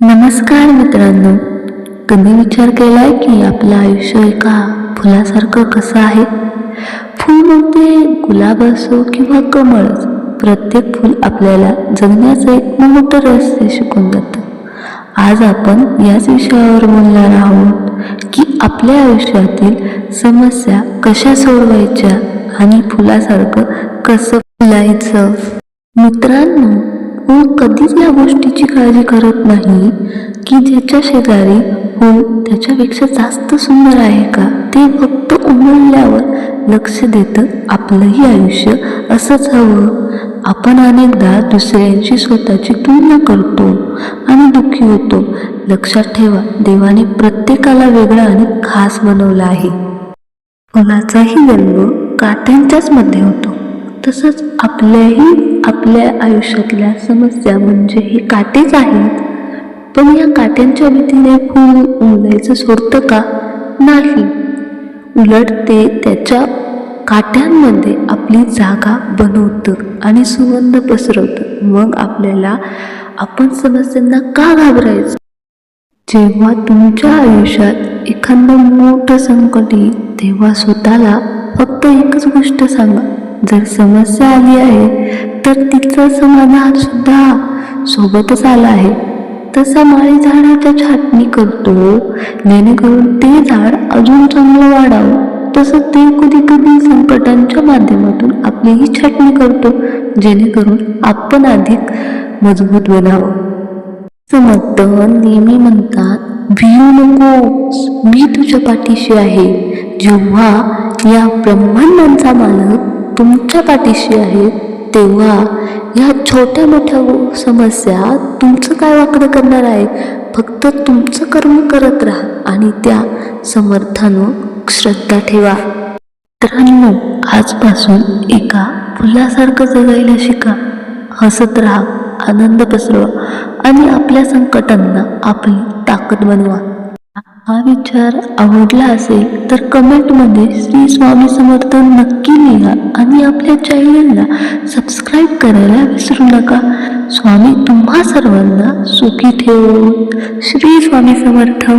नमस्कार मित्रांनो कधी विचार केलाय की आपलं आयुष्य एका फुलासारखं कसं आहे? फूल म्हणजे गुलाब असो किंवा कमळच प्रत्येक फूल आपल्याला जगण्याचं एक मोठं रहस्य शिकून जातं आज आपण याच विषयावर बोलणार आहोत की आपल्या आयुष्यातील समस्या कशा सोडवायच्या आणि फुलासारखं कसं फुलायचं? मित्रांनो फूल कधीच या गोष्टीची काळजी करत नाही की ज्याच्या शेजारी हो त्याच्यापेक्षा जास्त सुंदर आहे का? ते फक्त उमलल्यावर लक्ष देतं आपलंही आयुष्य असंच हवं. आपण अनेकदा दुसऱ्यांशी स्वतःची तुलना करतो आणि दुःखी होतो. लक्षात ठेवा देवाने प्रत्येकाला वेगळा आणि खास बनवला आहे. फुलाचाही जन्म काट्यांच्याच मध्ये होतो. तसंच आपल्याही आपल्या आयुष्यातल्या समस्या म्हणजे हे काटेच आहेत. पण या काट्यांच्या भीतीने फूल उमलायचं सोडतं का? नाही. उलट ते त्याच्या काट्यांमध्ये आपली जागा बनवतं आणि सुगंध पसरवतं. मग आपल्याला आपण समस्यांना का घाबरायचं? जेव्हा तुमच्या आयुष्यात एखादं मोठं संकट येईल तेव्हा स्वतःला फक्त एकच गोष्ट सांगा. जर समस्या आली आहे तर तिचं समाधान सुद्धा सोबतच आलं आहे. तसा माळी झाडाच्या छाटणी करतो जेणेकरून ते झाड अजून चांगलं वाढावं. तसं ते कधी कधी संकटांच्या माध्यमातून आपलीही छाटणी करतो जेणेकरून आपण अधिक मजबूत बनावं. समर्थ नेहमी म्हणतात भिऊ नकोस मी तुझ्या पाठीशी आहे. जेव्हा या ब्रह्मांडांचा मालक तुमच्या पाठीशी आहे तेव्हा ह्या छोट्या मोठ्या समस्या तुमचं काय वाकडं करणार आहे? फक्त तुमचं कर्म करत राहा आणि त्या समर्थानं श्रद्धा ठेवा. मित्रांनो आजपासून एका फुलासारखं जगायला शिका. हसत राहा आनंद पसरवा आणि आपल्या संकटांना आपली ताकद बनवा. हा विचार आवडला असेल तर कमेंटमध्ये श्री स्वामी समर्थन नक्की लिहा आणि आपल्या चॅनलला सबस्क्राईब करायला विसरू नका. स्वामी तुम्हा सर्वांना सुखी ठेवो श्री स्वामी समर्थ.